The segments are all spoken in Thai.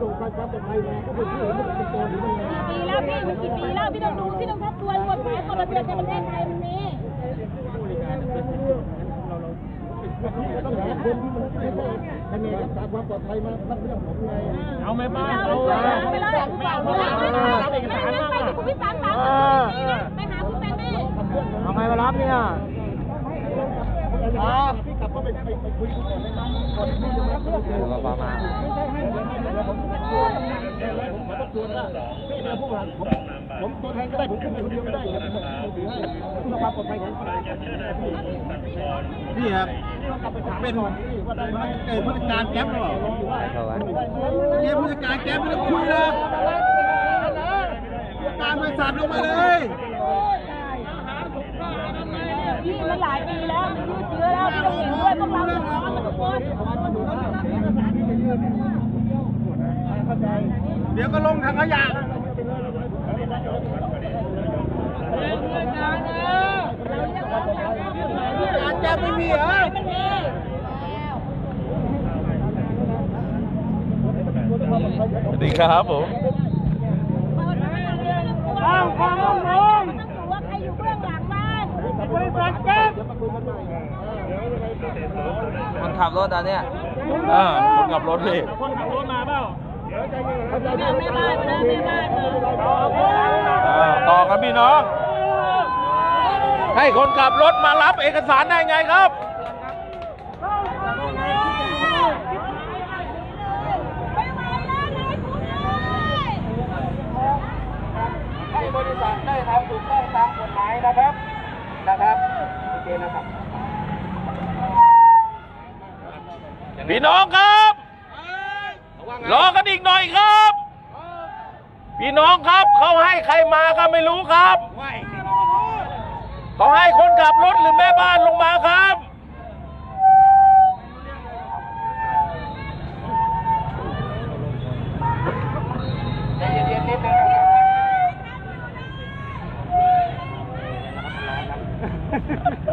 ส่งความปลอดภัยมาก็เป็นที่เห็นมันเป็นตัวหรือมันไงกี่ปีแล้วพี่มันกี่ปีแล้วพี่ต้องดูที่ต้องทบทวนกฎหมายกฎระเบียบในประเทศไทยมันมีต้องหาคนที่มันที่ว่าคะแนนรักษาความปลอดภัยมารับเรื่องผมไงเอาไหมป้าเอาเอาไปเลยเอาไปเลยเอาเอกสารมาไปคุณพิสารสามไปหาคุณแม่แม่ทำไมมารับเนี่ยอ๋อ พี่กลับก็ไปไปไปคุยกันเลยนะก่อนที่จะรับเรื่องเลยเราประมาณผมตัวนำแล้วผู้บริหารผมผมตัวแทนก็ได้ผมขึ้นไปคนเดียวก็ได้ครับผมถือให้เพื่อความปลอดภัยของพี่นี่ครับต้องกลับไปถามก่อนเออผู้จัดการแก๊ปหรือเปล่าเข้าไว้เนี่ยผู้จัดการแก๊ปไม่ต้องคุยนะผู้จัดการบริษัทลงมาเลยพี่มันหลายปีแล้วมันยืดเยื้อแล้วพี่ต้องเห็นด้วยพวกเราเดือดร้อนทุกคน เดี๋ยวก็ลงถังขยะการแก๊ปไม่มีเหรอมันมีสวัสดีครับผมสร้างความมั่นคงต้องดูว่าใครอยู่เบื้องหลังบ้านบริษัทแก๊ปคนขับรถตอนเนี้ยอ่าคนขับรถพี่ อ่าต่อครับพี่น้อง ให้คนขับรถมารับเอกสารได้ไงครับไม่ไหวแล้วนายคุณเลยให้บริษัทได้ทำถูกต้องตามกฎหมายนะครับ นะครับโอเคนะครับ พี่น้องครับ รอกันอีกหน่อยครับ พี่น้องครับเขาให้ใครมาก็ไม่รู้ครับเขาให้คนขับรถหรือแม่บ้านลงมาครับ ใจเย็นๆนิดนึง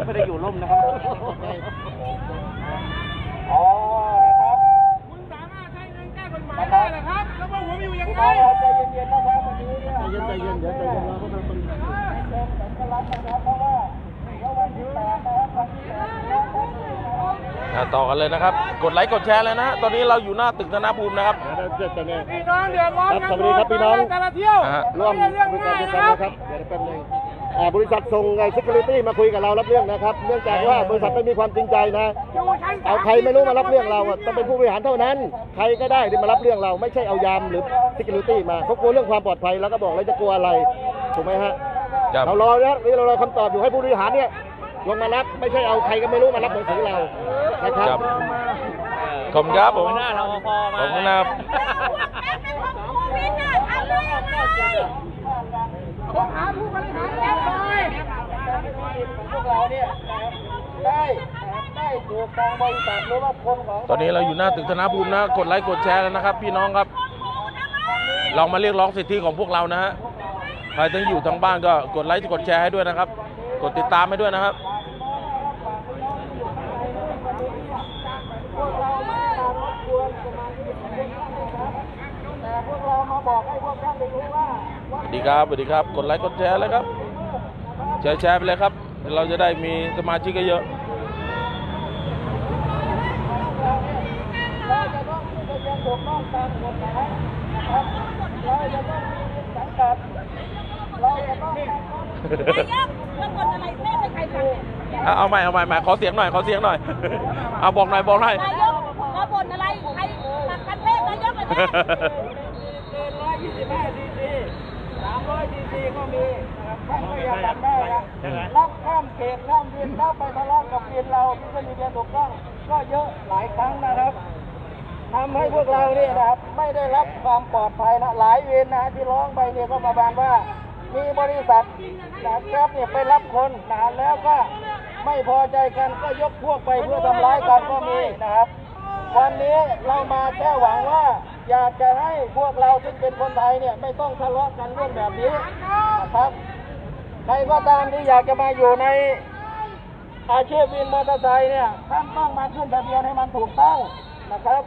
ไม่ได้อยู่ร่มนะครับ อ๋อ นะครับ คุณสามารถใช้เงินแก้กฎหมายได้เหรอครับ แล้วพวกผมอยู่ยังไง ใจเย็นๆนะครับวันนี้เนี่ยใจเย็นใจเย็นเดี๋ยวใจเย็นเราก็ต้องเป็นสัญลักษณ์นะครับเพราะว่าเมื่อวันที่แปดนะครับวันที่แปดนะครับ อ่าต่อกันเลยนะครับ กดไลค์กดแชร์เลยนะ ตอนนี้เราอยู่หน้าตึกธนภูมินะครับพี่น้องเดือดร้อนครับสวัสดีครับพี่น้องแต่ละเที่ยวอ่าฮะร่วมไม่ใช่บเรื่องริษัง่าทยเดียวนะกันครับนะครับเดี๋ยวแป๊บนึงอ่าบริษัทส่งไอ้ security มาคุยกับเรารับเรื่องนะครับ เนื่องจากว่าบริษัทไม่มีความจริงใจนะ อยู่ชั้นสเอาใครไม่รู้มารับเรื่องเราอะต้องเป็นผู้บริหารเท่านั้น ใครก็ได้ที่มารับเรื่องเราไม่ใช่เอายามหรือ security มาเขากลัวเรื่องความปลอดภัยแล้วก็บอกเลยจะกลัวอะไรถูกไหมฮะครับ เรารอนะนี่เรารอคำตอบอยู่ให้ผู้บริหารเนี่ยลงมารับไม่ใช่เอาใครก็ไม่รู้มารับหนังสือเรานะครับครับ ขอบคุณครับผมขอบคุณนะครับแม่เป็นคนโควิดน่ะทำได้ยังไงผมหาผู้บริหารแก๊ปหน่อยพวกเราเนี่ยได้ได้ถูกทางบริษัทหรือว่าคนของตอนนี้เราอยู่หน้าตึกธนภูมินะ กดไลค์กดแชร์แล้วนะครับ พี่น้องครับเรามาเรียกร้องสิทธิของพวกเรานะฮะ ใครที่อยู่ทางบ้านก็กดไลค์กดแชร์ให้ด้วยนะครับ กดติดตามให้ด้วยนะครับ แต่พวกเรามาบอกให้พวกท่านได้รู้ว่า สวัสดีครับสวัสดีครับ กดไลค์กดแชร์เลยครับ แชร์แชร์ไปเลยครับ เราจะได้มีสมาชิกเยอะเราจะต้องขึ้นทะเบียนถูกต้องตามกฎหมายนะครับเราจะต้องมีสังกัดเราจะต้องนายกแล้วกดอะไรแม่เป็นใครฟังเนี่ยๆอะเอาใหม่เอาใหม่ใหม่ขอเสียงหน่อยขอเสียงหน่อยเอาบอกหน่อยบอกหน่อยนายกแล้วบ่นอะไรใครตักกัน เกินร้อยยี่สิบห้าซีซีสามร้อยซีซีก็มีนะครับท่านก็ยังทำได้นะรับข้ามเขตข้ามเวินแล้วไปทะเลาะกับเวินเราที่ไม่มีทะเบียนถูกต้องก็เยอะหลายครั้งนะครับทำให้พวกเราเนี่ยนะครับ ไม่ได้รับความปลอดภัยนะหลายเวรนะที่ร้องไปเนี่ยก็ประมาณว่า มีบริษัทนะครับเนี่ยไปรับคนนะแล้วก็ไม่พอใจกันก็ยกพวกไปเพื่อทำร้ายกันก็มีนะครับ วันนี้เรามาแค่หวังว่า อยากจะให้พวกเราที่เป็นคนไทยเนี่ยไม่ต้องทะเลาะกันเรื่องแบบนี้นะครับ ใครก็ตามที่อยากจะมาอยู่ในอาชีพวินมอเตอร์ไซค์เนี่ยท่านต้องมาขึ้นทะเบียนให้มันถูกต้องนะครับ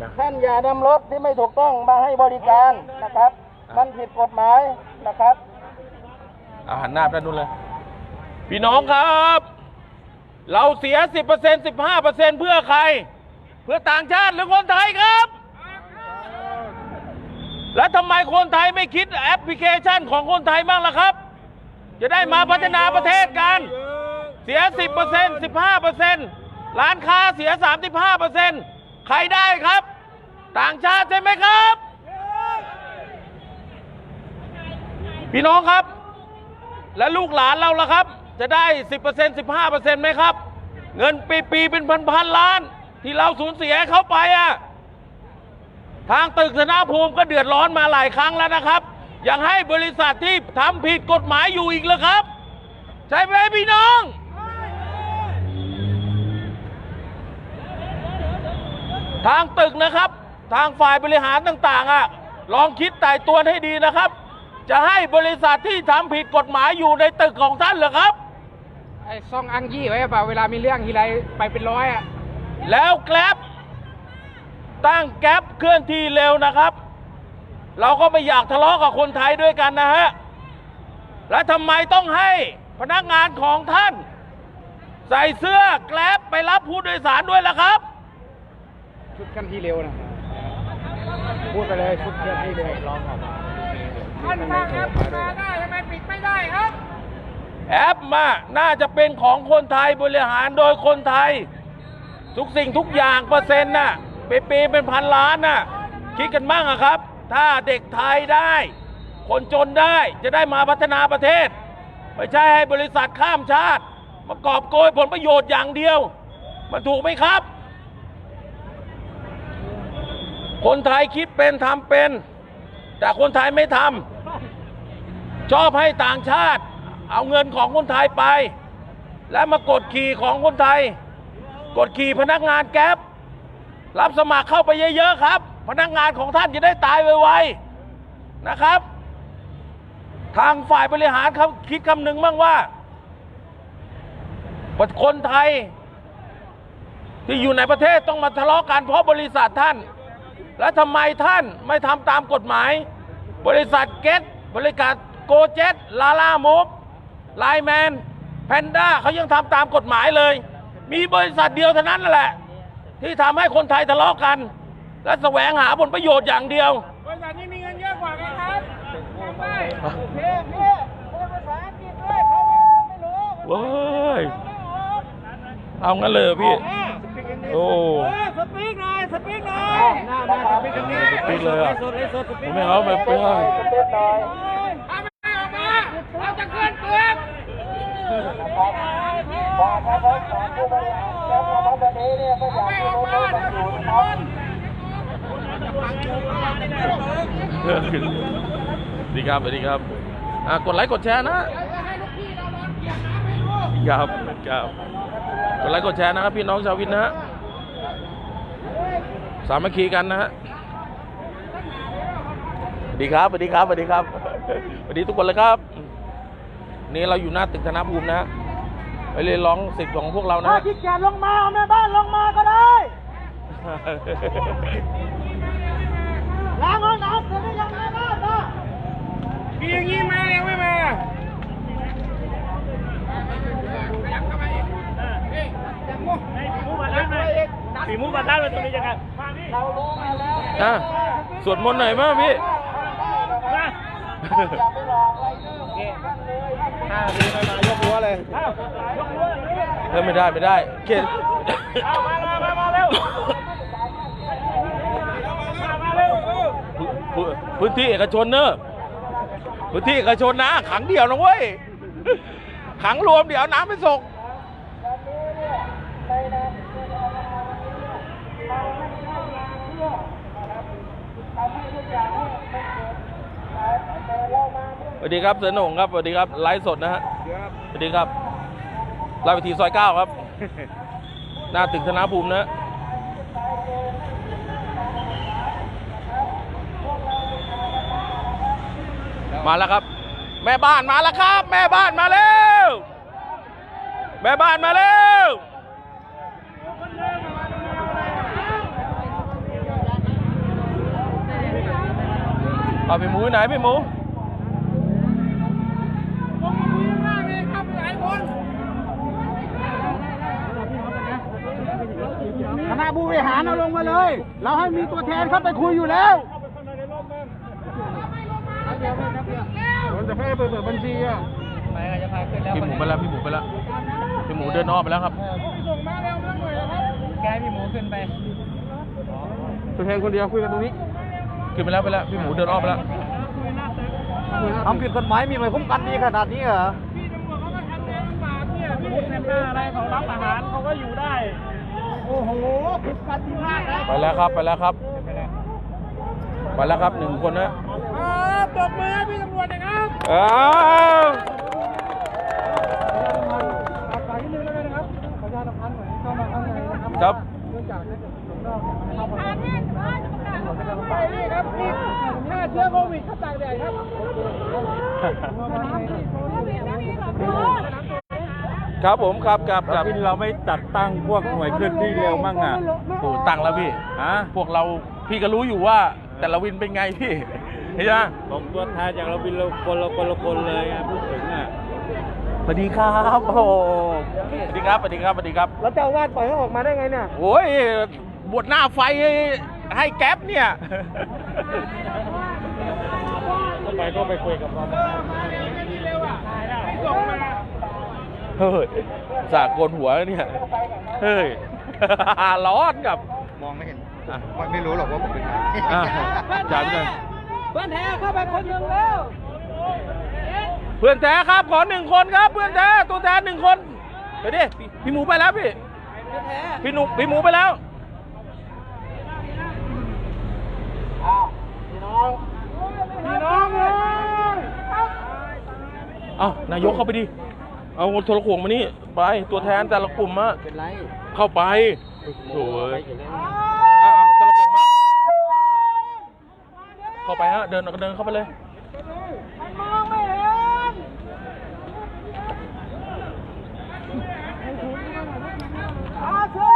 นะท่านอย่านำรถที่ไม่ถูกต้องมาให้บริการนะครับ มันผิดกฎหมายนะครับเอาหันหน้าไปด้านนู้นเลย พี่น้องครับ เราเสีย 10% 15%เพื่อใคร เพื่อต่างชาติหรือคนไทยครับ แล้วทำไมคนไทยไม่คิดแอปพลิเคชันของคนไทยบ้างล่ะครับ จะได้มาพัฒนาประเทศกัน เสีย 10% 15%ร้านค้าเสีย 35%ใครได้ครับ ต่างชาติใช่ไหมครับ พี่น้องครับ และลูกหลานเราล่ะครับ จะได้ 10% 15%ไหมครับ เงินปีปีเป็นพันพันล้าน ที่เราสูญเสียให้เขาไปอะ ทางตึกธนาภูมิก็เดือดร้อนมาหลายครั้งแล้วนะครับ ยังให้บริษัทที่ทำผิดกฎหมายอยู่อีกเหรอครับ ใช่ไหมพี่น้องทางตึกนะครับ ทางฝ่ายบริหารต่างๆอะลองคิดไต่ตวนให้ดีนะครับ จะให้บริษัทที่ทำผิดกฎหมายอยู่ในตึกของท่านเหรอครับไอ้ซองอังยี่ไว้เปล่าเวลามีเรื่องทีไรไปเป็นร้อยอะแล้วแกร็บ ตั้งแก๊ปเคลื่อนที่เร็วนะครับ เราก็ไม่อยากทะเลาะกับคนไทยด้วยกันนะฮะ และทำไมต้องให้พนักงานของท่าน ใส่เสื้อแกร็บไปรับผู้โดยสารด้วยล่ะครับ ชุดเคลื่อนที่เร็วนะพูดไปเลยชุดเคลื่อนที่เร็วลองออกมาท่านสร้างแอปมาได้ทำไมปิดไม่ได้ครับ แอปมาน่าจะเป็นของคนไทยบริหารโดยคนไทย ทุกสิ่งทุกอย่างเปอร์เซ็นต์น่ะ ปีปีเป็นพันล้านน่ะคิดกันบ้างอะครับ ถ้าเด็กไทยได้ คนจนได้จะได้มาพัฒนาประเทศ ไม่ใช่ให้บริษัทข้ามชาติ มากอบโกยผลประโยชน์อย่างเดียว มันถูกไหมครับ คนไทยคิดเป็นทำเป็น แต่คนไทยไม่ทำชอบให้ต่างชาติ เอาเงินของคนไทยไป และมากดขี่ของคนไทย กดขี่พนักงานแก๊ป รับสมัครเข้าไปเยอะ ๆ ครับ พนักงานของท่านจะได้ตายไวๆนะครับ ทางฝ่ายบริหารเขาคิดคำหนึ่งบ้างว่าคนไทย ที่อยู่ในประเทศต้องมาทะเลาะกันเพราะบริษัทท่าน และทำไมท่านไม่ทำตามกฎหมาย บริษัทเกตบริษัทโกเจ็ตลาล่ามูฟไลแมนแพนด้าเขายังทำตามกฎหมายเลย มีบริษัทเดียวเท่านั้นแหละ ที่ทำให้คนไทยทะเลาะกัน และแสวงหาผลประโยชน์อย่างเดียว บริษัทนี้มีเงินเยอะกว่าไงครับจำได้พี่พี่พูดภาษาอังกฤษด้วยเขาไม่เขาไม่รู้เว้ย เอางั้นเลยเหรอพี่ โอ้ สปีกหน่อยสปีกหน่อยหน้าหน้าสปีกตรงนี้สปีกเลยอะผมไม่เอาแบบไม่เอาสปีกหน่อยถ้าไม่ออกมา เราจะเคลื่อนเปลือก บอกให้เขาสอนผู้บริหารแล้วครับวันนี้เนี่ยก็อยากให้รู้ว่าอยู่นะครับสวัสดีครับสวัสดีครับอะกดไลค์กดแชร์นะครับครับกดไลค์กดแชร์นะครับ พี่น้องชาววินนะฮะสามัคคีกันนะฮะดีครับสวัสดีครับสวัสดีครับสวัสดีทุกคนเลยครับ นี่เราอยู่หน้าตึกธนภูมินะฮะไปเรียนร้องสิทธิ์ของพวกเรานะถ้าฮะ ขี้เกียจลงมาเอาแม่บ้านลงมาก็ได้ ล้างห้องน้ำเสร็จหรือยังแม่บ้านนะมีอย่างนี้มายังไม่มาฝีมือมาด้านมาตรงนี้ยังไงเรารู้มาแล้วอะสวดมนต์หน่อยมั้ยพี่ มาอย่าไปหลอกอะไรเรื่องกันเลย ห้าทีมามายกหัวเลยเฮ้ยไม่ได้ไม่ได้เกณฑ์เอามามามามาเร็วมามาเร็วพื้นพื้นที่เอกชนเนอะพื้นที่เอกชนนะขังเดี่ยวนะเว้ยขังรวมเดี๋ยวน้ำไปส่ง วัสดีครับเสือหนงครับสวัสดีครับไลฟ์สดนะฮะสวัสดีครับลาวิธีซอยเก้าครับ หน้าตึกธนาภูมินะมาแล้วครับ แม่บ้านมาแล้วครับ แม่บ้านมาแล้ว แม่บ้านมาแล้วเอาไปหมูไหนไปหมู ผู้บริหารเอาลงมาเลย เราให้มีตัวแทนเข้าไปคุยอยู่แล้วผมจะให้เปิดบัญชีอะพี่หมูไปแล้วพี่หมูไปแล้วพี่หมูเดินอ้อมไปแล้วครับแกพี่หมูขึ้นไปตัวแทนคนเดียวคุยกันตรงนี้ขึ้นไปแล้วไปแล้วพี่หมูเดินอ้อมไปแล้วทำผิดกฎหมายมีหน่วยคุ้มกันดีขนาดนี้เหรออะไรเขารับอาหารเขาก็อยู่ได้ โอ้โหผิดกันดีมากเลยไปแล้วครับไปแล้วครับ ไปแล้วครับหนึ่งคนนะตบมือให้พี่ตำรวจนะครับอ้าวฝากนิดนึงแล้วกันนะครับขออนุญาตพันหน่อยเข้ามาข้างในนะครับครับเนื่องจากถ้าเกิดสงนอกเนี่ยมันเข้ามาไปนี่ครับนี่ฆ่าเชื้อโควิดครับตากแดดครับ ครับผมครับครับครับที่เราไม่จัดตั้งพวกหน่วยเคลื่อนที่เร็วมั่งอะโอ้ตั้งแล้วพี่ ฮะพวกเราพี่ก็รู้อยู่ว่าแต่ละวินเป็นไงพี่เห็นไหมของตัวแทนจากเราบินเราคนเราคนละคนเลยอะพูดถึงอะสวัสดีครับโอ้โหสวัสดีครับสวัสดีครับสวัสดีครับ แล้วเจ้าอาวาดปล่อยเขาออกมาได้ไงเนี่ย โอ้ยบวชหน้าไฟให้แก๊ปเนี่ยไปก็ไปคุยกับเรา เฮ้ยสากโกนหัวเนี่ย เฮ้ย ร้อนกับ มองไม่เห็นอะไม่ไม่รู้หรอกว่าผมเป็นใครอะจ่ายไปเลยเพื่อนแท้เข้าไปคนหนึ่งแล้วเพื่อนแท้ครับขอหนึ่งคนครับ เพื่อนแท้ตัวแทนหนึ่งคนไปดิพี่พี่หมูไปแล้วพี่พี่หนูพี่หมูไปแล้วพี่น้องเลยเอ้านายกเข้าไปดิ เอาโทรขวงมานี่ไปตัวแทนแต่ละกลุ่มอะเป็นไรเข้าไปโถ่เอ้ยอะเอาแต่ละกลุ่มมาเข้าไปฮะเดินเดินเข้าไปเลย มันมองไม่เห็น อาเชิญ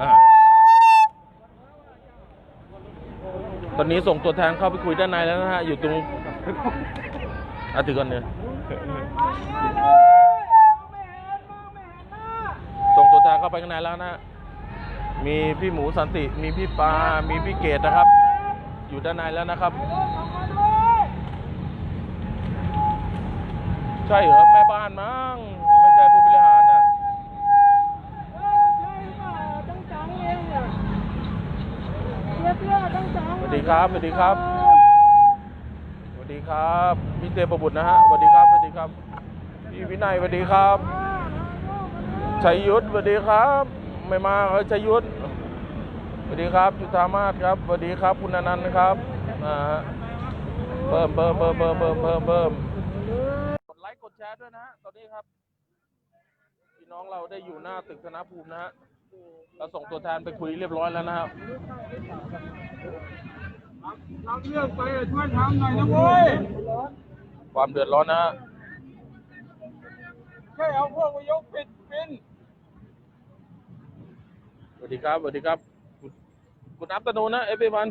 อ่าต อนนี้ส่งตัวแทนเข้าไปคุยด้านในแล้วนะฮะ อยู่ตรงอะถือก่อนเนี่ยส่งตัวแทนเข้าไปข้างในแล้วนะ มีพี่หมูสันติ มีพี่ปา มีพี่เกดนะครับ อยู่ด้านในแล้วนะครับ ใช่เหรอแม่บ้านมั้ง วัสดีครับ สวัสดีครับ สวัสดีครับพี่เตประบุตรนะฮะ สวัสดีครับ สวัสดีครับ พี่วินัยสวัสดีครับ ชัยยุทธสวัสดีครับ ไม่มาเออชัยยุทธสวัสดีครับจุธามาศครับ สวัสดีครับ คุณนันต์นะครับนะฮะเพิ่มเพิ่มเพิ่มเพิ่มเพิ่มเพิ่มเพิ่มกดไลค์กดแชร์ด้วยนะฮะ ตอนนี้ครับ พี่น้องเราได้อยู่หน้าตึกธนภูมินะฮะ เราส่งตัวแทนไปคุยเรียบร้อยแล้วนะครับทำเรื่องไปช่วยทำหน่อยนะเว้ยความเดือดร้อนนะฮะแค่เอาพวกมายกปิดปินสวัสดีครับสวัสดีครับคุณอัปตโนนะเอฟเอวัน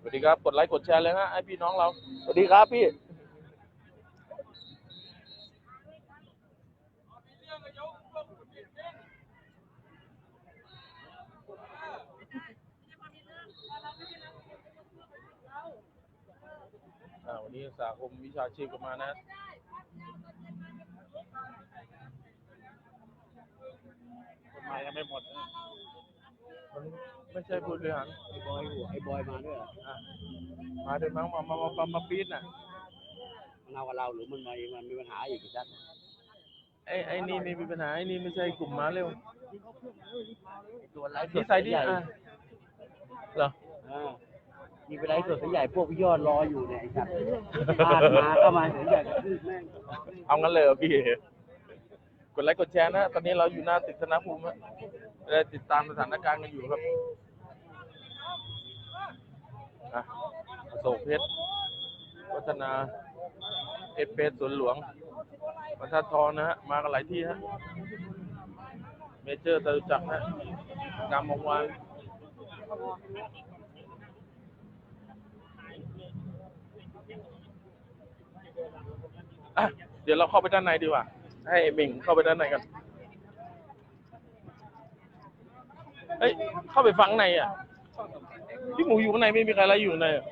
สวัสดีครับ กดไลค์กดแชร์เลยฮะให้พี่น้องเรา สวัสดีครับพี่ นนี้สาคมวิชาชีพก็มานะทำไมยังไม่หมดมันไม่ใช่ผู้บริหารไอ้บอยหัวไอ้บอยมาด้วยเหรออะมาเดินมามามามามามาปีดน่ะมันเอากับเราหรือมันมาเองมันมีปัญหาอีกจัดไอ้ไอ้นี่ไม่มีปัญหาไอ้นี่ไม่ใช่กลุ่มมาเร็วตัวไลฟ์สนิดสัยดีใหญ่อะเหรอ อ่า มีไปไลฟ์สดใหญ่พวกพี่ยอดรออยู่เนี่ยไอ้จัดพลาดมาก็มาถึงใหญ่กระทืบแม่งเอางั้นเลยเหรอพี่ กดไลค์กดแชร์นะ ตอนนี้เราอยู่หน้าตึกธนภูมิฮะได้ติดตามสถานการณ์กันอยู่ครับอะอโศกเพชร วัฒนา เอฟเพชรสวนหลวงบรรทัดทองนะฮะ มากันหลายที่ฮะ เมเจอร์ตะลุจักรฮะงามวงวาน อะเดี๋ยวเราเข้าไปด้านในดีกว่า ให้เม่งเข้าไปด้านในกันเฮ้ยเข้าไปฟังในอะพี่หมูอยู่ข้างในไม่มีใครอะไรอยู่ในอะ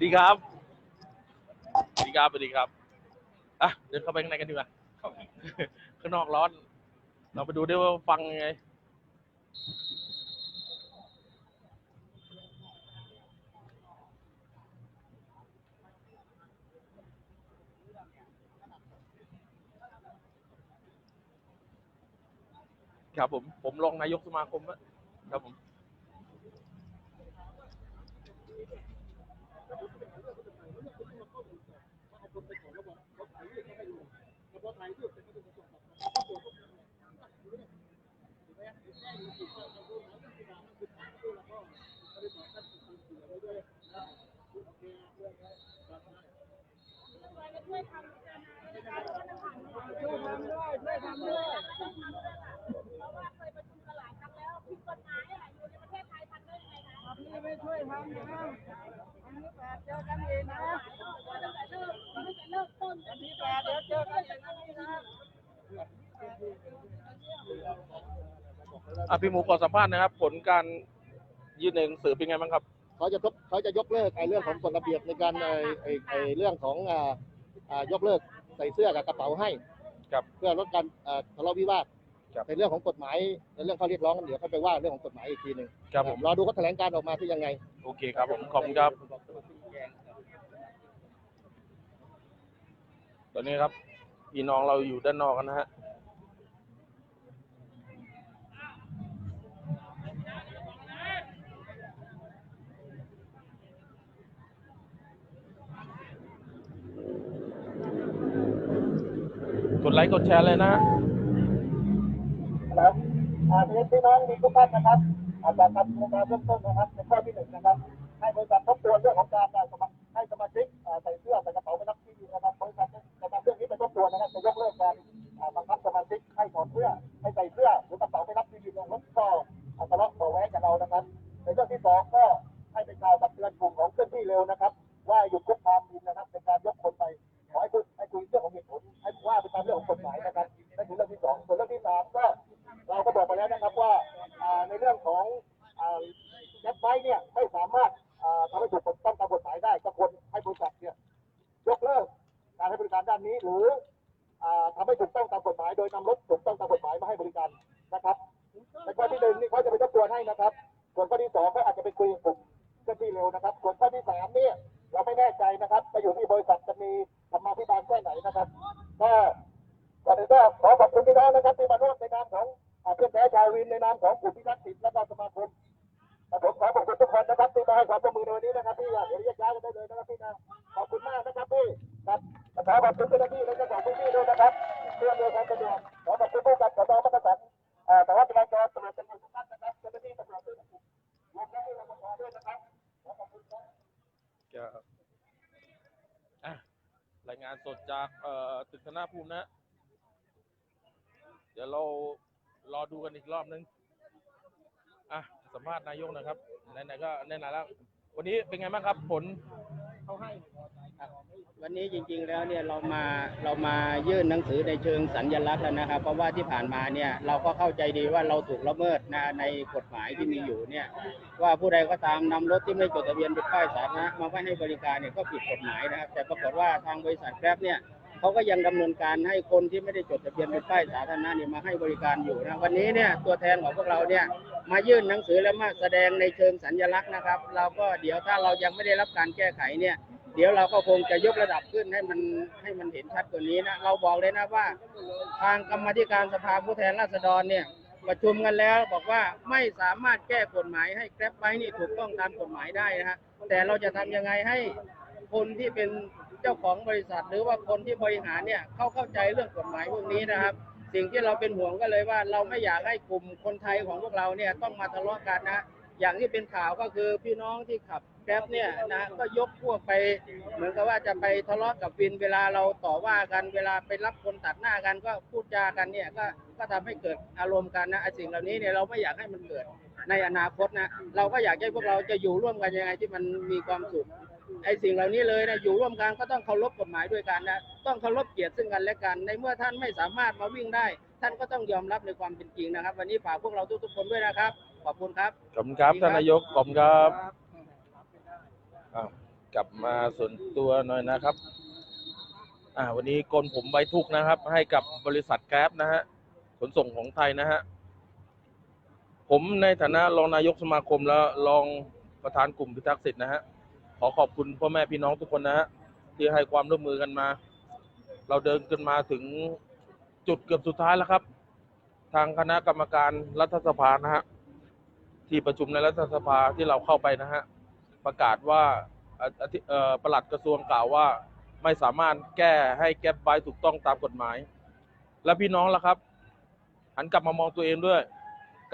ดีครับดีครับสวัสดีครับอะเดินเข้าไปข้างในกันดีกว่าข้างนอกร้อน เราไปดูด้วยว่าฟังยังไง ครับผมผมรองนายกสมาคมนะครับผม อะครับผมพี่ไม่ช่วยทำนะอันนี้แปดเจอกันเองนะอันนี้แปดเดี๋ยวเจอกันเองนะพี่นะอะพี่หมูขอสัมภาษณ์นะครับ ผลการยื่นหนังสือเป็นไงบ้างครับ เขาจะทบเขาจะยกเลิกไอ้เรื่องของกฎระเบียบในการไอ้ไอ้ไอ้เรื่องของอ่าอ่ายกเลิกใส่เสื้อกับกระเป๋าให้ครับเพื่อลดการอ่าทะเลาะวิวาท ครับในเรื่องของกฎหมายในเรื่องข้อเรียกร้องกันเดี๋ยวค่อยไปว่าเรื่องของกฎหมายอีกทีหนึ่งครับผม รอดูเขาแถลงการออกมาที่ยังไง โอเคครับผม ขอบคุณครับ ตอนนี้ครับ พี่น้องเราอยู่ด้านนอกกันนะฮะ กดไลค์กดแชร์เลยนะฮะ ครับอ่าทีนี้พี่น้องมีทุกท่านนะครับ อาจารย์ครับในการเริ่มต้นนะครับในข้อที่หนึ่งนะครับ ให้บริษัททบทวนเรื่องของการสมัครให้สมาชิกใส่เสื้อใส่ก ก่อนอื่นก็ขอขอบคุณพี่น้องนะครับที่มาร่วมในนามของเพื่อนแท้ชาววินในนามของกลุ่มพิทักษ์สิทธิ์และก็สมาคมผมขอขอบคุณทุกคนนะครับที่มาให้ความร่วมมือในวันนี้นะครับพี่เดี๋ยวแยกย้ายกันได้เลยนะครับพี่นะขอบคุณมากนะครับพี่ครับขอขอบคุณเจ้าหน้าที่และเจ้าของพื้นที่ด้วยนะครับเพื่ออำนวยความสะดวกขอขอบคุณผู้กับสนมักกะสันอ่าแต่ว่าเป็นรายการตรวจเป็นทุกท่านนะครับเจ้าหน้าที่ตำรวจด้วยนะครับรวมทั้งที่เราขอด้วยนะครับขอขอบคุณครับครับอะรายงานสดจากเอ่อตึกธนาภูมินะฮะ เดี๋ยวเรารอดูกันอีกรอบนึงอะสัมภาษณ์นายกนะครับไหนๆก็ไหนแล้ว วันนี้เป็นไงบ้างครับ ผลเขาให้วันนี้จริงๆแล้วเนี่ยเรามาเรามายื่นหนังสือในเชิงสัญลักษณ์แล้วนะครับ เพราะว่าที่ผ่านมาเนี่ยเราก็เข้าใจดีว่าเราถูกละเมิดนะในกฎหมายที่มีอยู่เนี่ยว่าผู้ใดก็ตามนำรถที่ไม่จดทะเบียนเป็นป้ายสาธารณะมาไว้ให้บริการเนี่ยก็ผิดกฎหมายนะครับ แต่ปรากฏว่าทางบริษัทแกร็บเนี่ย เขาก็ยังดำเนินการให้คนที่ไม่ได้จดทะเบียนเป็นป้ายสาธารณะเนี่ยมาให้บริการอยู่นะวันนี้เนี่ยตัวแทนของพวกเราเนี่ยมายื่นหนังสือและมาแสดงในเชิงสัญลักษณ์นะครับ เราก็เดี๋ยวถ้าเรายังไม่ได้รับการแก้ไขเนี่ยเดี๋ยวเราก็คงจะยกระดับขึ้นให้มันให้มันเห็นชัดกว่านี้นะเราบอกเลยนะว่า ทางกรรมธิการสภาผู้แทนราษฎรเนี่ยประชุมกันแล้วบอกว่าไม่สามารถแก้กฎหมายให้แกร็บไบนี่ถูกต้องตามกฎหมายได้นะฮะแต่เราจะทำยังไงให้คนที่เป็น เจ้าของบริษัท หรือว่าคนที่บริหารเนี่ยเขาเข้าใจเรื่องกฎหมายพวกนี้นะครับ สิ่งที่เราเป็นห่วงก็เลยว่า เราไม่อยากให้กลุ่มคนไทยของพวกเราเนี่ยต้องมาทะเลาะกันนะ อย่างที่เป็นข่าวก็คือพี่น้องที่ขับแกร็บเนี่ยนะก็ยกพวกไปเหมือนกับว่าจะไปทะเลาะกับวินเวลาเราต่อว่ากันเวลาไปรับคนตัดหน้ากันก็พูดจากันเนี่ยก็ก็ทำให้เกิดอารมณ์กันนะไอ้สิ่งเหล่านี้เนี่ยเราไม่อยากให้มันเกิดในอนาคตนะเราก็อยากให้พวกเราจะอยู่ร่วมกันยังไงที่มันมีความสุข ไอ้สิ่งเหล่านี้เลยนะอยู่ร่วมกันก็ต้องเคารพกฎหมายด้วยกันนะต้องเคารพเกียรติซึ่งกันและกัน ในเมื่อท่านไม่สามารถมาวิ่งได้ ท่านก็ต้องยอมรับในความเป็นจริงนะครับ วันนี้ฝากพวกเราทุกๆคนด้วยนะครับ ขอบคุณครับขอบคุณครับท่านนายกขอบคุณครับอ้าวกลับมาส่วนตัวหน่อยนะครับอ่าวันนี้กลผมไว้ทุกข์นะครับ ให้กับบริษัทแก๊บนะฮะขนส่งของไทยนะฮะผมในฐานะรองนายกสมาคมและรองประธานกลุ่มพิทักษ์สิทธินะฮะข อขอบคุณพ่อแม่พี่น้องทุกคนนะฮะที่ให้ความร่วมมือกันมา เราเดินกันมาถึงจุดเกือบสุดท้ายแล้วครับ ทางคณะกรรมการรัฐสภานะฮะที่ประชุมในรัฐสภาที่เราเข้าไปนะฮะประกาศว่าเอ่ออธิเอ่อปลัดกระทรวงกล่าวว่า ไม่สามารถแก้ให้แก๊ปไว้ถูกต้องตามกฎหมาย และพี่น้องล่ะครับ หันกลับมามองตัวเองด้วย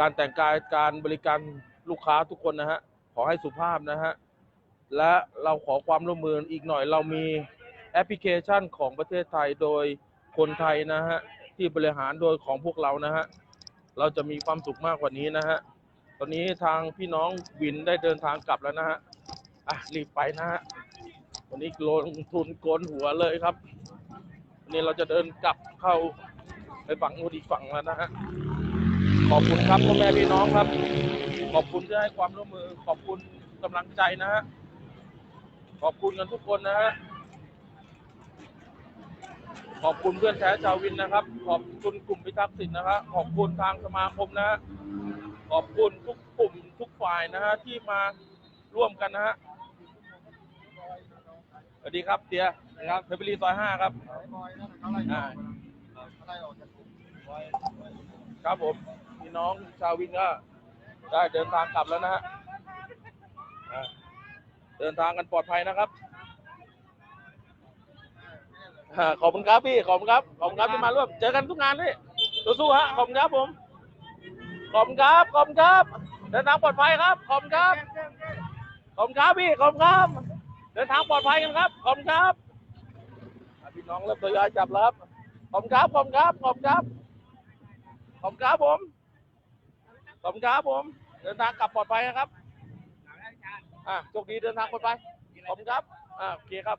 การแต่งกายการบริการลูกค้าทุกคนนะฮะขอให้สุภาพนะฮะ และเราขอความร่วมมืออีกหน่อยเรามีแอปพลิเคชันของประเทศไทยโดยคนไทยนะฮะที่บริหารโดยของพวกเรานะฮะเราจะมีความสุขมากกว่านี้นะฮะตอนนี้ทางพี่น้องวินได้เดินทางกลับแล้วนะฮะอะรีบไปนะฮะวันนี้ลงทุนโกนหัวเลยครับวันนี้เราจะเดินกลับเข้าไปฝั่งนู้นอีกฝั่งแล้วนะฮะขอบคุณครับพ่อแม่พี่น้องครับ ขอบคุณที่ให้ความร่วมมือขอบคุณกำลังใจนะฮะ ขอบคุณกันทุกคนนะฮะ ขอบคุณเพื่อนแท้ชาววินนะครับ ขอบคุณกลุ่มพิทักษ์สิทธิ์นะครับขอบคุณทางสมาคมนะฮะ ขอบคุณทุกกลุ่มทุกฝ่ายนะฮะที่มาร่วมกันนะฮะ สวัสดีครับเตียนะครับเพชรบุรีซอยห้าครับอ่าครับผมพี่น้องชาววินก็ได้เดินทางกลับแล้วนะฮะอ่า เดินทางกันปลอดภัยนะครับขอบคุณครับพี่ ขอบคุณครับ ขอบคุณครับที่มาร่วม เจอกันทุกงานพี่สู้ๆฮะ ขอบคุณครับผม ขอบคุณครับ ขอบคุณครับ เดินทางปลอดภัยครับ ขอบคุณครับ ขอบคุณครับพี่ ขอบคุณครับ เดินทางปลอดภัยกันครับ ขอบคุณครับ พี่น้องเริ่มทยอยจับแล้วครับ ขอบคุณครับ ขอบคุณครับ ขอบคุณครับ ขอบคุณครับผม ขอบคุณครับผม เดินทางกลับปลอดภัยนะครับ อะโชคดีเดินทางปลอดภัยขอบคุณครับอ่าโอเคครับ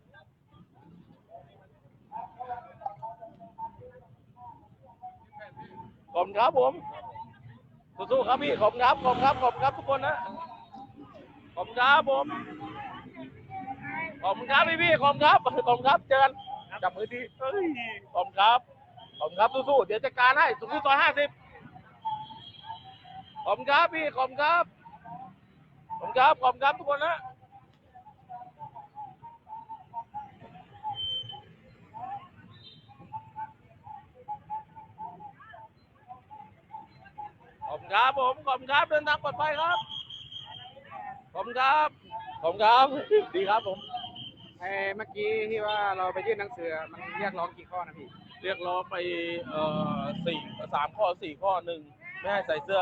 ขอบคุณครับผมสู้ๆครับพี่ขอบคุณครับขอบคุณครับขอบคุณครับทุกคนนะขอบคุณครับผมขอบคุณครับพี่พี่ขอบคุณครับขอบคุณครับเจอกันจับมือดีเอ้ยขอบคุณครับขอบคุณครับสู้ๆเดี๋ยวจัดการให้สุขุมวิทซอยห้าสิบขอบคุณครับพี่ขอบคุณครับ ขอบคุณครับขอบคุณครับทุกคนนะขอบคุณครับผมขอบคุณครับเดินทางปลอดภัยครับขอบคุณครับขอบคุณครับดีครับผมไอ้เมื่อกี้ที่ว่าเราไปยื่นหนังสือมันเรียกร้องกี่ข้อนะพี่ เรียกร้องไปเอ่อสี่สามข้อสี่ข้อหนึ่งไม่ให้ใส่เสื้อ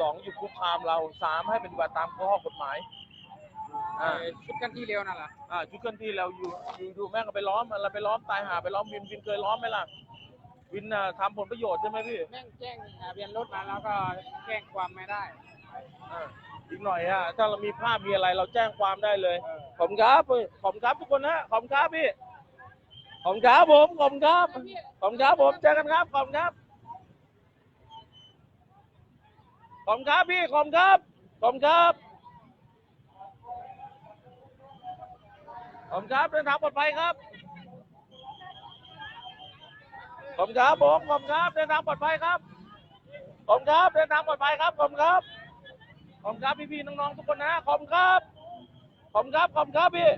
สองหยุดคุกคามเราสามให้เป็นปฏิบัติตามข้อกฎหมายอ่าไอ้ชุดกันที่เร็วนั่นแหละอ่าชุดเคลื่อนที่เราอยู่อยู่อยู่แม่งก็ไปล้อมเราไปล้อมตายหาไปล้อมวินวินเคยล้อมไหมล่ะวินน่ะทำผลประโยชน์ใช่ไหมพี่แม่งแจ้งทะเบียนรถมาแล้วก็แจ้งความไม่ได้ อ่าอีกหน่อยฮะถ้าเรามีภาพมีอะไรเราแจ้งความได้เลยขอบคุณครับขอบคุณครับทุกคนนะขอบคุณครับพี่ขอบคุณครับผมขอบคุณครับขอบคุณครับผมเจอกันครับขอบคุณครับ ข อบคุณครับพี่ขอบครับขอบครับขอบครับเดินทางปลอดภัยครับขอบครับผมขอบครับเดินทางปลอดภัยครับขอบครับเดินทางปลอดภัยครับขอบครับขอบครับพี่ๆน้องๆทุกคนนะขอบครับขอบครับขอบครับพี่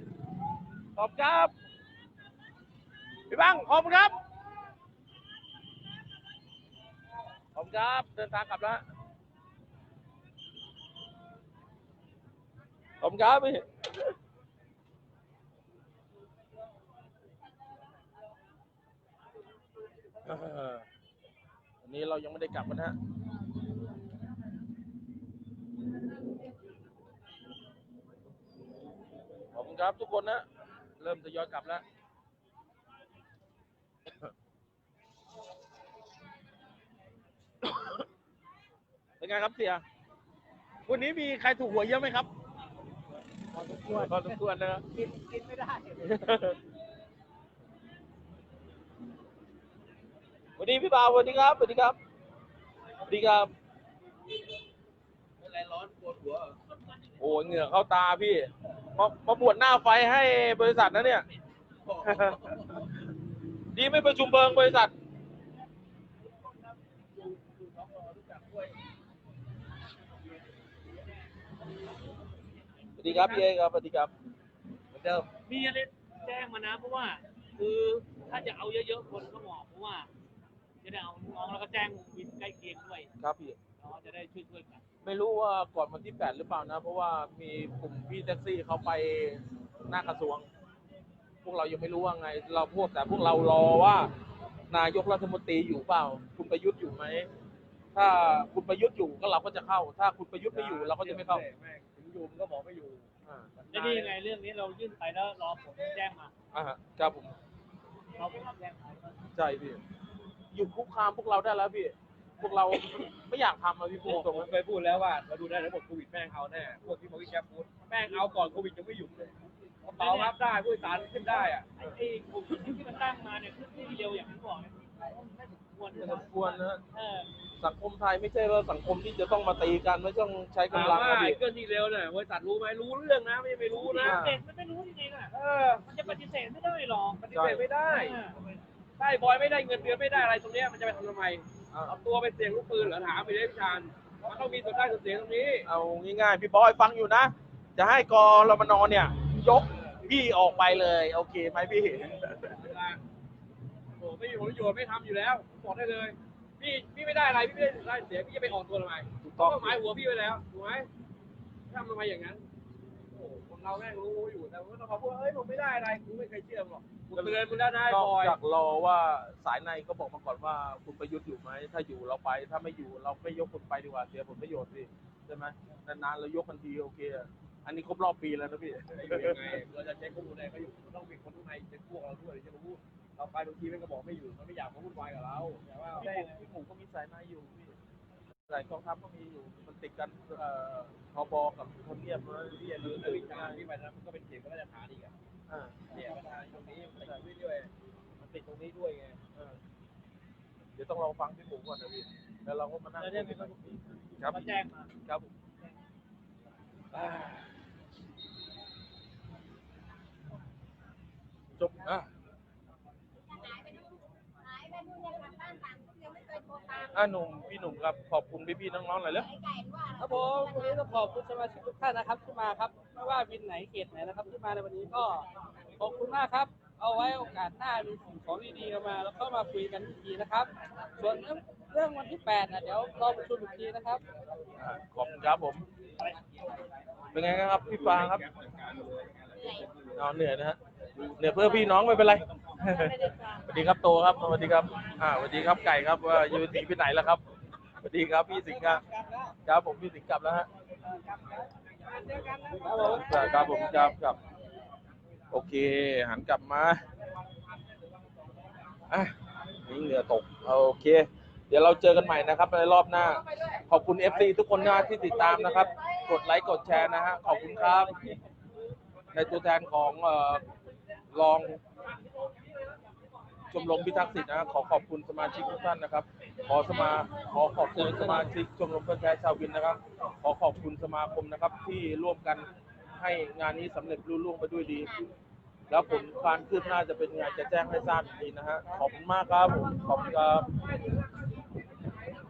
ขอบครับพี่บังขอบครับขอบครับเดินทางกลับแล้ว ขอบคุณครับพี่วันนี้เรายังไม่ได้กลับกันนะฮะครับทุกคนนะ เริ่มทยอยกลับแล้วเป็นไงครับเสีย วันนี้มีใครถูกหวยเยอะไหมครับ พอสมควรพอสมควรนะกินกินไม่ได้ สวัสดีพี่บ่าวสวัสดีครับสวัสดีครับสวัสดีครับอะไรร้อนปวดหัวโอ้ยเหงื่อเข้าตาพี่ มามาบวชหน้าไฟให้บริษัทนะเนี่ย ดีไม่ประชุมเบิงบริษัท ส วัสดีครับพี่เอครับสวัสดีครับเหมือนเดิมมีอะไรแจ้งมานะ เพราะว่า คือถ้าจะเอาเยอะๆคนก็เหมาะเพราะว่า จะได้เอาน้องแล้วก็แจ้งวินใกล้เคียงด้วยครับพี่เนาะจะได้ช่วยๆกันไม่รู้ว่าก่อนวันที่แปดหรือเปล่านะ เพราะว่ามีกลุ่มพี่แท็กซี่เขาไปหน้ากระทรวง พวกเรายังไม่รู้ว่าไง เราพวกแต่พวกเรารอว่า นายกรัฐมนตรีอยู่เปล่า คุณประยุทธ์อยู่ไหมถ้าคุณประยุทธ์อยู่ก็เราก็จะเข้า ถ้าคุณประยุทธ์ไม่อยู่เราก็จะไม่เข้าถึง อยู่มันก็บอกไม่อยู่อ่าแล้วนี่ยังไงเรื่องนี้เรายื่นไปแล้วรอผมแจ้งมาอ่าฮะครับผมเราผมแจ้งมาใช่พี่หยุดคุกคามพวกเราได้แล้วพี่ พวกเราไม่อยากทำอะพี่พูดตรงผมนั้นเคยพูดแล้วว่าเราดูได้ทั้งหมดโควิดแม่งเอาแน่พวกที่มาวิ่งแก๊ปฟูดแม่งเอาก่อนโควิดยังไม่หยุดเลยกระเป๋ารับได้ผู้โดยสารขึ้นได้อะไอ้ไอ้กลุ่มที่มันตั้งมาเนี่ยคือที่เร็วอย่างที่บอกเนี่ยไม่สมควรไม่สมควรนะ เออ สังคมไทยไม่ใช่ว่าสังคมที่จะต้องมาตีกันไม่ต้องใช้ถามกำลังว่านะไอ้พี่เครื่องที่เร็วเนี่ยบริษัทรู้ไหมรู้เรื่องนะไม่ใช่ไม่รู้นะ เด็กมันไม่รู้จริงๆอะ เออ มันจะปฏิเสธไม่ได้หรอกปฏิเสธไม่ได้ใช่บอยไม่ได้เงินเดือนไม่ได้อะไรตรงเนี้ยมันจะไปทำทำไมอ่าเอาตัวไปเสี่ยงลูกปืนเหรอถามไปเลยพี่ชานมันต้องมีส่วนได้ส่วนเสียตรงนี้ เอาง่ายๆ พี่บอยฟังอยู่นะ จะให้กรมนเนี่ย ยกพี่ออกไปเลย โอเคไหมพี่เวลาโอ้ไม่มีผลประโยชน์ไม่ทำอยู่แล้วบอกได้เลย พี่พี่ไม่ได้อะไรพี่ไม่ได้ได้เสียพี่จะไปออกตัวทำไมถูกเพต้องราะว่าหมายหัวพี่ไปแล้วถูกไหมทำทำไมอย่างนั้นโอ้คนเราแม่งรู้อยู่แต่ว่าต้องมาพูดเอ้ยผมไม่ได้อะไรกูไม่เคยเชื่อหรอกกูเตือนมึงแล้วนะไอ้นอบอยจากรอว่าสายในก็บอกมาก่อนว่าคุณประยุทธ์อยู่ไหม ถ้าอยู่เราไป ถ้าไม่อยู่เราไม่ยกคนไปดีกว่าเสียผลประโยชน์สิใช่ไหมนานๆเรายกกันทีโอเคอะอันนี้ครบรอบปีแล้วนะพี่ ยังไงเราจะเช็คข้อมูลอะไรก็อยู่มันต้องมีคนข้างในเป็นพวกเราด้วยที่จะมาพูด เราไปบางทีมันก็บอกไม่อยู่มันไม่อยากมาวุ่นวายกับเราแต่ว่าพี่หมูพี่หมูก็มีสายในอยู่พี่สายกองทัพก็มีอยู่มันติดกันเอ่อทบกับทำเนียบนะพี่อย่าหรืลือมหรือตื่นทางที่ไปนะมันก็เป็นเขตพระราชฐานอีกอะอ่าเนี่ยประธานตรงนี้มันติดเรื่อยๆมันติดตรงนี้ด้วยไงเออเดี๋ยวต้องรอฟังพี่หมูก่อนนะพี่แล้วเราก็มานั่งแล้วเนี่ยมันก็ครับมาแจ้งมาครับผมจบอะ หายไปนู่นหายไปนู่นยังกลับบ้านต่าง ก็ยังไม่เคยโทรตามอะหนุ่มพี่หนุ่มครับขอบคุณพี่ๆน้องๆหน่อยเร็วไอ้ไก่ว่าครับผมวันนี้ต้องขอบคุณสมาชิกทุกท่านนะครับที่มาครับไม่ว่าวินไหนเขตไหนนะครับที่มาในวันนี้ก็ขอบคุณมากครับ เอาไว้โอกาสหน้ามีสิ่งของดีๆมาแล้วก็มาคุยกันอีกทีนะครับ ส่วนเรื่องเรื่องวันที่8นะเดี๋ยวรอประชุมอีกทีนะครับอะขอบคุณครับผม เป็นไงครับพี่ฟางครับนอนเหนื่อยนะฮะเหนื่อยเพื่อพี่น้องไม่เป็นไร สวัสดีครับโตครับสวัสดีครับอ่าสวัสดีครับไก่ครับว่าอยู่หนีไปไหนแล้วครับสวัสดีครับพี่สิงห์ครับครับผมพี่สิงห์กลับแล้วฮะครับผมครับครับโอเค หันกลับมาอะนี่เหือตกโอเค เดี๋ยวเราเจอกันใหม่นะครับในรอบหน้า ขอบคุณ FC ทุกคนนะที่ติดตามนะครับ กดไลค์กดแชร์นะฮะขอบคุณครับ ในตัวแทนของเอ่อรอง ชมรมพิทักษ์สิทธิ์นะขอขอบคุณสมาชิกทุกท่านนะครับ ขอสมาขอขอบคุณสมาชิกชมรมเพื่อนแท้ชาววินนะครับ ขอขอบคุณสมาคมนะครับ ที่ร่วมกันให้งานนี้สำเร็จรุ่ล่วงไปด้วยดี แล้วผลการคืบหน้าจะเป็นไงจะแจ้งให้ทราบอีกทีนะฮะขอบคุณมากครับผมขอบคุณครับ